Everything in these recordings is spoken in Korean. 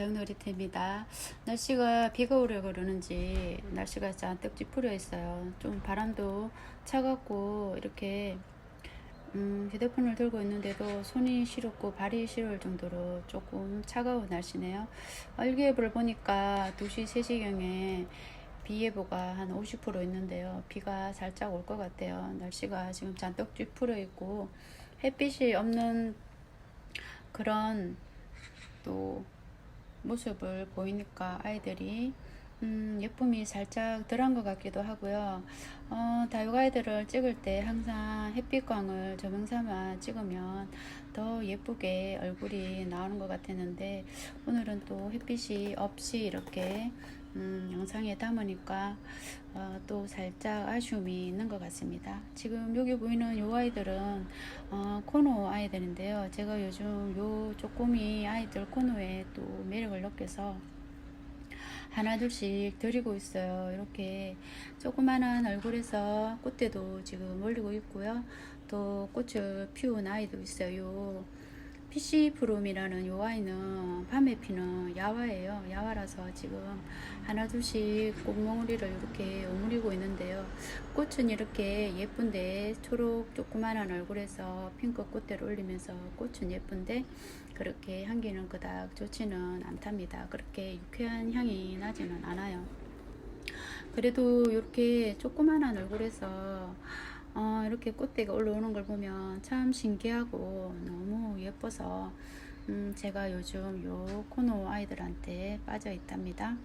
다육놀이터입니다. 날씨가 비가 오려 그러는지 날씨가 잔뜩 찌푸려 있어요. 좀 바람도 차갑고 이렇게 음, 휴대폰을 들고 있는데도 손이 시렵고 발이 시려울 정도로 조금 차가운 날씨네요. 일기예보를 보니까 2시 3시경에 비 예보가 한 50% 있는데요. 비가 살짝 올 것 같아요. 날씨가 지금 잔뜩 찌푸려 있고 햇빛이 없는 그런 또 모습을 보이니까 아이들이 음, 예쁨이 살짝 덜한 것 같기도 하고요. 어, 다육 아이들을 찍을 때 항상 햇빛광을 조명 삼아 찍으면 더 예쁘게 얼굴이 나오는 것 같았는데 오늘은 또 햇빛이 없이 이렇게 음, 영상에 담으니까 어, 또 살짝 아쉬움이 있는 것 같습니다. 지금 여기 보이는 요 아이들은 어, 코노 아이들인데요. 제가 요즘 요 쪼꼬미 아이들 코노에 또 매력을 느껴서 하나 둘씩 드리고 있어요. 이렇게 조그만한 얼굴에서 꽃대도 지금 올리고 있고요. 또 꽃을 피운 아이도 있어요. PC 프롬이라는 요 아이는 밤에 피는 야화예요. 야화라서 지금 하나 둘씩 꽃몽우리를 이렇게 오므리고 있는데요. 꽃은 이렇게 예쁜데 초록 조그만한 얼굴에서 핑크 꽃대를 올리면서 꽃은 예쁜데 그렇게 향기는 그닥 좋지는 않답니다. 그렇게 유쾌한 향이 나지는 않아요. 그래도 이렇게 조그만한 얼굴에서 어, 이렇게 꽃대가 올라오는 걸 보면 참 신기하고 너무 예뻐서 음, 제가 요즘 요 코노 아이들한테 빠져 있답니다.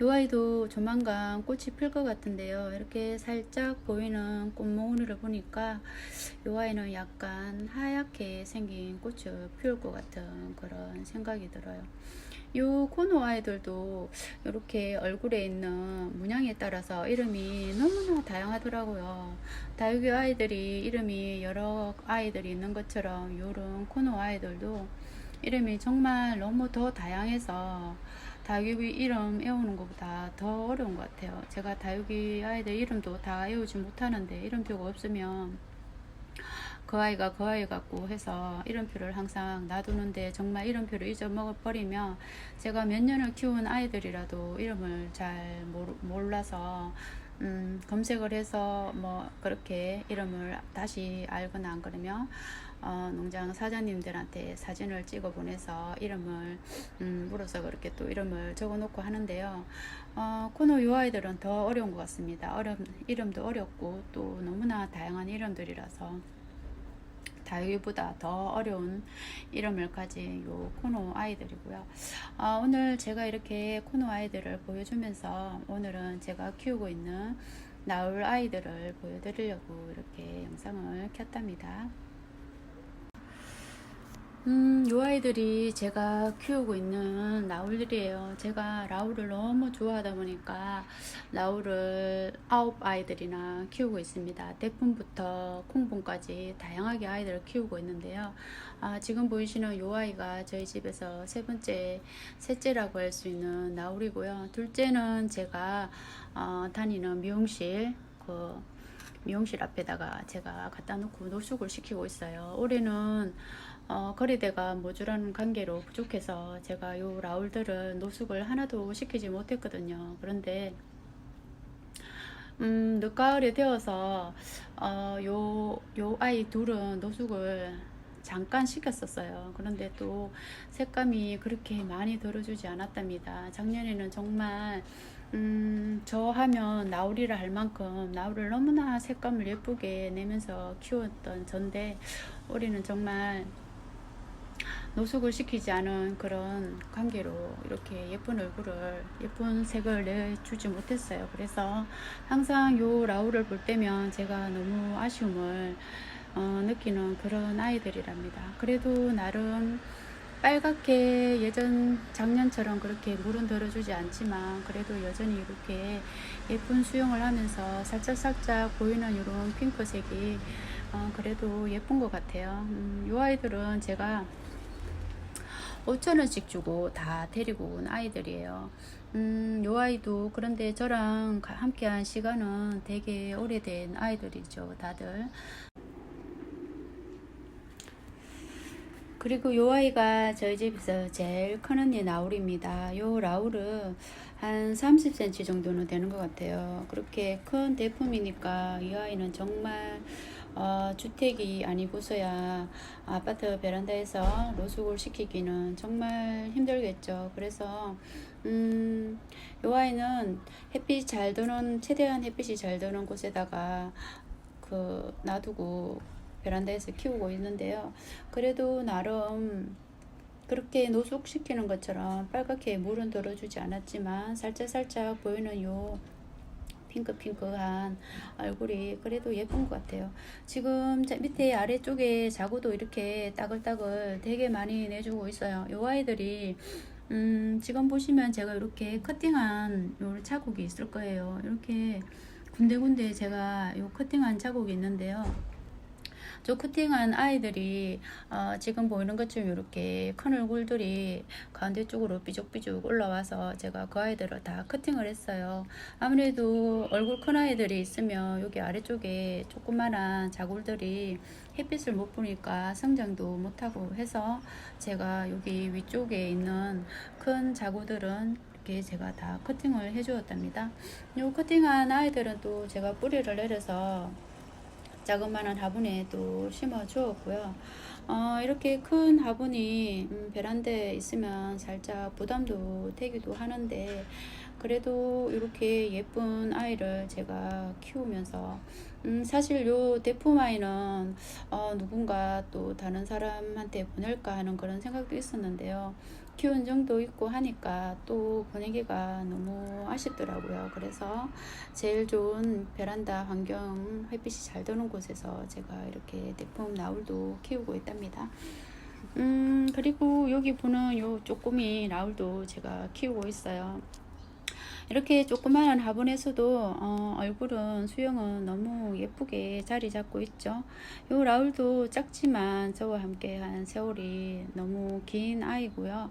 요 아이도 조만간 꽃이 필 것 같은데요. 이렇게 살짝 보이는 꽃몽우리를 보니까 요 아이는 약간 하얗게 생긴 꽃을 피울 것 같은 그런 생각이 들어요. 요 코노 아이들도 이렇게 얼굴에 있는 문양에 따라서 이름이 너무나 다양하더라고요. 다육이 아이들이 이름이 여러 아이들이 있는 것처럼 요런 코노 아이들도 이름이 정말 너무 더 다양해서 다육이 이름 외우는 것보다 더 어려운 것 같아요. 제가 다육이 아이들 이름도 다 외우지 못하는데 이름표가 없으면 그 아이가 그 아이 같고 해서 이름표를 항상 놔두는데 정말 이름표를 잊어먹어버리면 제가 몇 년을 키운 아이들이라도 이름을 잘 모르, 몰라서 음, 검색을 해서 뭐 그렇게 이름을 다시 알거나 안 그러면 어, 농장 사장님들한테 사진을 찍어 보내서 이름을 음, 물어서 그렇게 또 이름을 적어 놓고 하는데요. 어, 코노 요 아이들은 더 어려운 것 같습니다. 어려, 이름도 어렵고 또 너무나 다양한 이름들이라서 다육이보다 더 어려운 이름을 가진 요 코노 아이들이고요. 아, 오늘 제가 이렇게 코노 아이들을 보여주면서 오늘은 제가 키우고 있는 나울 아이들을 보여드리려고 이렇게 영상을 켰답니다. 음, 요 아이들이 제가 키우고 있는 라울들이에요. 제가 라울을 너무 좋아하다 보니까 라울을 아홉 아이들이나 키우고 있습니다. 대품부터 콩분까지 다양하게 아이들을 키우고 있는데요. 아, 지금 보이시는 요 아이가 저희 집에서 세 번째, 셋째라고 할 수 있는 라울이고요. 둘째는 제가 어, 다니는 미용실, 그 미용실 앞에다가 제가 갖다 놓고 노숙을 시키고 있어요. 올해는 어, 거리대가 모자라는 관계로 부족해서 제가 요 라울들을 노숙을 하나도 시키지 못했거든요. 그런데 음, 늦가을에 되어서 어, 요, 요 아이 둘은 노숙을 잠깐 시켰었어요. 그런데 또 색감이 그렇게 많이 들어주지 않았답니다. 작년에는 정말 음, 저 하면 나우리를 할 만큼 나우를 너무나 색감을 예쁘게 내면서 키웠던 전데 올해는 정말 노숙을 시키지 않은 그런 관계로 이렇게 예쁜 얼굴을 예쁜 색을 내주지 못했어요. 그래서 항상 요 라울을 볼 때면 제가 너무 아쉬움을 어, 느끼는 그런 아이들이랍니다. 그래도 나름 빨갛게 예전 작년처럼 그렇게 물은 들어주지 않지만 그래도 여전히 이렇게 예쁜 수영을 하면서 살짝살짝 보이는 이런 핑크색이 어, 그래도 예쁜 것 같아요. 음, 이 아이들은 제가 5천원씩 주고 다 데리고 온 아이들이에요. 음, 요 아이도 그런데 저랑 함께 한 시간은 되게 오래된 아이들이죠, 다들. 그리고 요 아이가 저희 집에서 제일 큰 언니 라울입니다. 요 라울은 한 30cm 정도는 되는 것 같아요. 그렇게 큰 대품이니까 이 아이는 정말 어, 주택이 아니고서야 아파트 베란다에서 노숙을 시키기는 정말 힘들겠죠. 그래서 음, 요 아이는 햇빛 잘 드는 최대한 햇빛이 잘 드는 곳에다가 그 놔두고 베란다에서 키우고 있는데요. 그래도 나름 그렇게 노숙시키는 것처럼 빨갛게 물은 들어주지 않았지만 살짝살짝 보이는 요 핑크핑크한 얼굴이 그래도 예쁜 것 같아요. 지금 자- 밑에 아래쪽에 자구도 이렇게 따글따글 되게 많이 내주고 있어요. 요 아이들이 음, 지금 보시면 제가 이렇게 커팅한 요 자국이 있을 거예요. 이렇게 군데군데 제가 요 커팅한 자국이 있는데요. 저 커팅한 아이들이 어, 지금 보이는 것처럼 이렇게 큰 얼굴들이 가운데 쪽으로 삐죽삐죽 올라와서 제가 그 아이들을 다 커팅을 했어요. 아무래도 얼굴 큰 아이들이 있으면 여기 아래쪽에 조그만한 자굴들이 햇빛을 못 보니까 성장도 못하고 해서 제가 여기 위쪽에 있는 큰 자구들은 이렇게 제가 다 커팅을 해 주었답니다. 요 커팅한 아이들은 또 제가 뿌리를 내려서 자그마한 화분에 또 심어 주었고요. 어, 이렇게 큰 화분이 음, 베란다에 있으면 살짝 부담도 되기도 하는데 그래도 이렇게 예쁜 아이를 제가 키우면서 음, 사실 요 대품 아이는 어, 누군가 또 다른 사람한테 보낼까 하는 그런 생각도 있었는데요. 키운 정도 있고 하니까 또 보내기가 너무 아쉽더라고요. 그래서 제일 좋은 베란다 환경 햇빛이 잘 드는 곳에서 제가 이렇게 대품 나울도 키우고 있답니다. 음, 그리고 여기 보는 요 쪼꼬미 나울도 제가 키우고 있어요. 이렇게 조그마한 화분에서도 어, 얼굴은 수영은 너무 예쁘게 자리 잡고 있죠. 요 라울도 작지만 저와 함께 한 세월이 너무 긴 아이고요.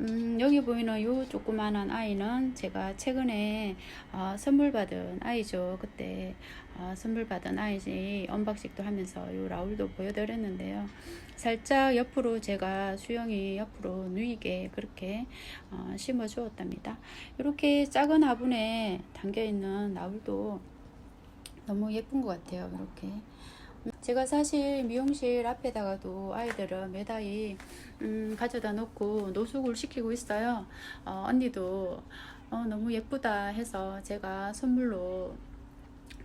음, 여기 보이는 요 조그마한 아이는 제가 최근에 어, 선물 받은 아이죠. 그때 어, 선물 받은 아이지 언박싱도 하면서 요 라울도 보여드렸는데요. 살짝 옆으로 제가 수영이 옆으로 누이게 그렇게 어, 심어 주었답니다. 이렇게 작은 화분에 담겨 있는 나울도 너무 예쁜 것 같아요. 이렇게. 제가 사실 미용실 앞에다가도 아이들을 매다이 음, 가져다 놓고 노숙을 시키고 있어요. 어, 언니도 어, 너무 예쁘다 해서 제가 선물로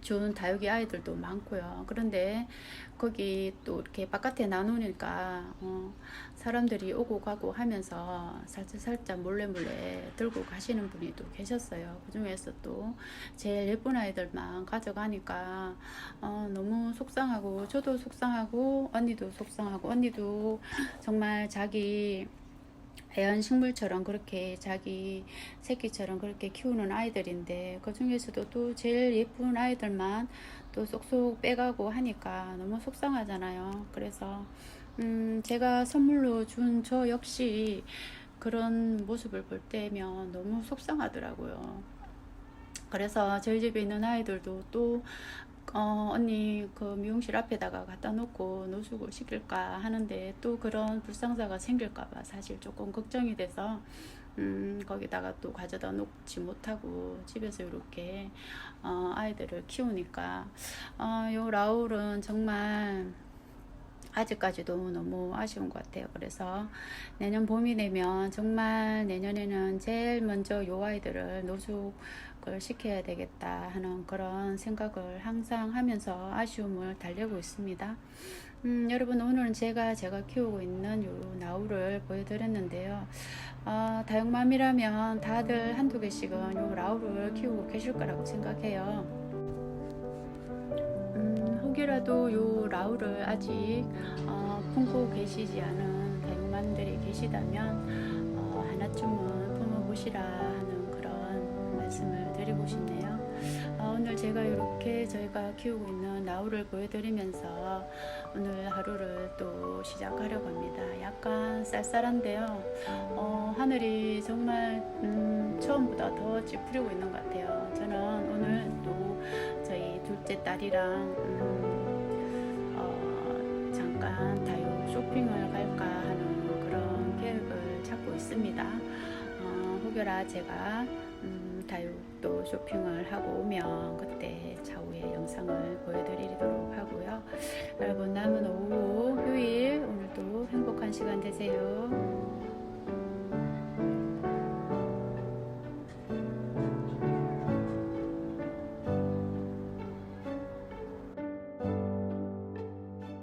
준 다육이 아이들도 많고요. 그런데 거기 또 이렇게 바깥에 나누니까 어, 사람들이 오고 가고 하면서 살짝 살짝 몰래 몰래 들고 가시는 분이 또 계셨어요. 그 중에서 또 제일 예쁜 아이들만 가져가니까 어, 너무 속상하고 저도 속상하고 언니도 속상하고 언니도 정말 자기 애완식물처럼 그렇게 자기 새끼처럼 그렇게 키우는 아이들인데 그 중에서도 또 제일 예쁜 아이들만 또 쏙쏙 빼가고 하니까 너무 속상하잖아요. 그래서 음 제가 선물로 준 저 역시 그런 모습을 볼 때면 너무 속상하더라고요. 그래서 저희 집에 있는 아이들도 또 어, 언니 그 미용실 앞에다가 갖다 놓고 노숙을 시킬까 하는데 또 그런 불상사가 생길까봐 사실 조금 걱정이 돼서 음, 거기다가 또 가져다 놓지 못하고 집에서 이렇게 어, 아이들을 키우니까 어, 요 라울은 정말 아직까지도 너무 아쉬운 것 같아요. 그래서 내년 봄이 되면 정말 내년에는 제일 먼저 요 아이들을 노숙 을 시켜야 되겠다 하는 그런 생각을 항상 하면서 아쉬움을 달래고 있습니다. 음, 여러분 오늘은 제가 제가 키우고 있는 요 나우를 보여드렸는데요. 어, 다육맘이라면 다들 한두 개씩은 요 라우를 키우고 계실 거라고 생각해요. 음, 혹이라도 요 라우를 아직 어, 품고 계시지 않은 다육맘들이 계시다면 어, 하나쯤은 품어보시라 하는 말씀을 드리고 싶네요. 어, 오늘 제가 이렇게 저희가 키우고 있는 나우를 보여드리면서 오늘 하루를 또 시작하려고 합니다. 약간 쌀쌀한데요. 어, 하늘이 정말 음, 처음보다 더 찌푸리고 있는 것 같아요. 저는 오늘 또 저희 둘째 딸이랑 음, 어, 잠깐 다육 쇼핑을 갈까 하는 있습니다. 어, 혹여나 제가 음, 다육도 쇼핑을 하고 오면 그때 차후에 영상을 보여드리도록 하고요. 여러분 남은 오후 휴일 오늘도 행복한 시간 되세요.